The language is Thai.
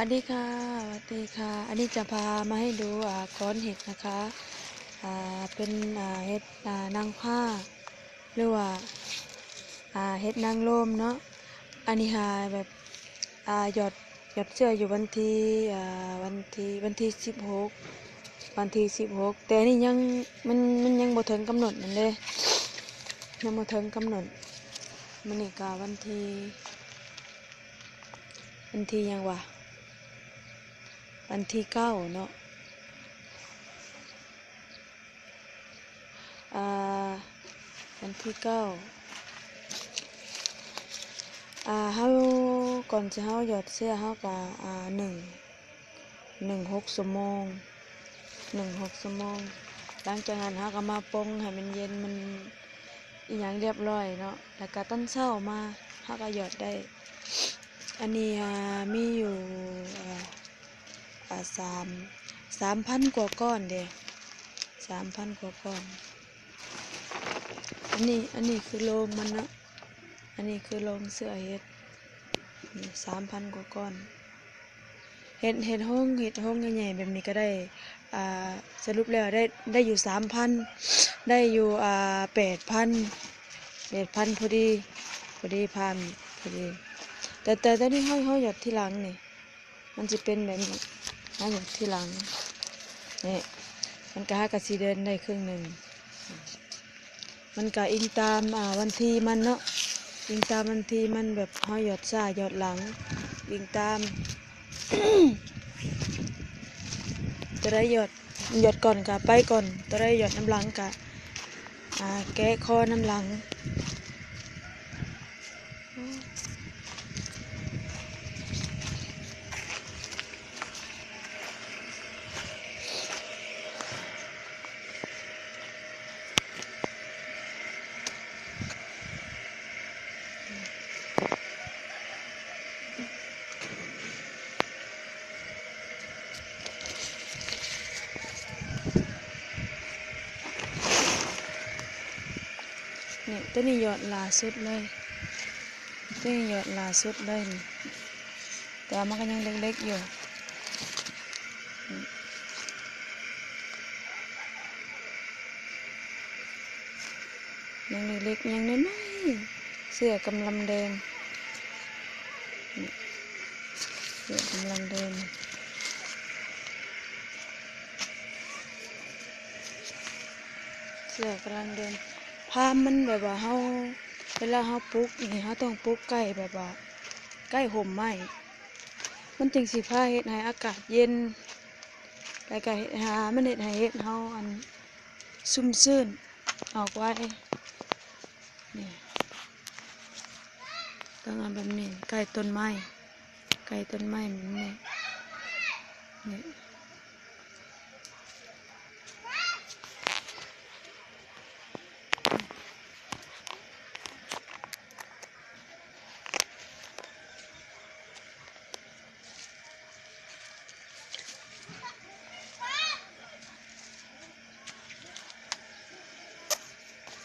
วัสดีค่ะสวัสดีค่ะ อันนี้จะพามาให้ดูอ่าก้อนเห็ดนะคะอ่าเป็นอ่าเห็ดอ่านางผ้าหรือว่าอ่าเห็ดนางลมเนาะอันนี้หาแบบอ่าหยอดหยอดเสื้ออยู่วันที่อ่าวันที่วันที่สิบหกวันที่สิบหกแต่นี่ยังมันมันยังบ่ถึงกำหนดนั่นเลยยังบ่ถึงกำหนดมันนี่กาวันที่วันที่ยังวะ วันที่เก้าเนาะอ่าวันที่เก้าอ่าเฮาก่อนจะเฮาหยอดเสื้อเฮากะอ่าหนึ่งหนึ่งหกชั่วโมงหนึ่งหกชั่วโมงหลังจากนั้นเฮาก็มาปรุงให้มันเย็นมันอีหยังเรียบร้อยเนาะแล้วก็ต้นเช้ามาเฮาก็หยอดได้ อันนี้อ่ามีอยู่ อ่าอ่าสามสามพันกว่าก้อนเด้สามพันกว่าก้อน อันนี้อันนี้คือโรงมันนะอันนี้คือโรงเสื้อเห็ดสามพันกว่าก้อนเห็ดเห็ดห้องเห็ดห้องใหญ่ๆแบบนี้ก็ได้อ่าสรุปแล้วได้ได้อยู่สามพันได้อยู่อ่าแปดพันแปดพันพอดีพอดีพันพอดีแต่แต่ตอนนี้ห้อยห้อยหยดที่หลังนี่มันจะเป็นแบบนี้ ห้อยหยดที่หลังนี่มันก็หากระสีเดินได้ครึ่งหนึ่ง มันก็อิงตามอ่าวันที่มันเนาะอิงตามวันที่มันแบบห้อยหยดซ้ายหยดหลังอิงตามตัวได้หยดหยดก่อนกะไปก่อนตัวได้หยดน้ำหลังกะอ่าแกะคอน้ำหลัง นี่ยตัวนี้ยอดลาสุดเลยตัวนี้ยอดลาสุดเลยแต่มันก็ยังเล็กๆอยู่ยังเล็กๆยังน้อยๆเสื้อกำลังแดงเสื้อกำลังแดงเสือกำลังแดง พามันแบบว่าเฮาเวลาเฮาปลูกนี่เฮาต้องปลูกใกล้แบบว่าใกล้ห่มไม้มันจึงสิพาเฮ็ดให้อากาศเย็นแล้วก็เฮ็ดหามันเฮ็ดให้เฮ็ดเฮาอันซุ่มซื่นออกไว้นี่ต้องเอาแบบนี้ใกล้ต้นไม้ใกล้ต้นไม้มันนี่นี่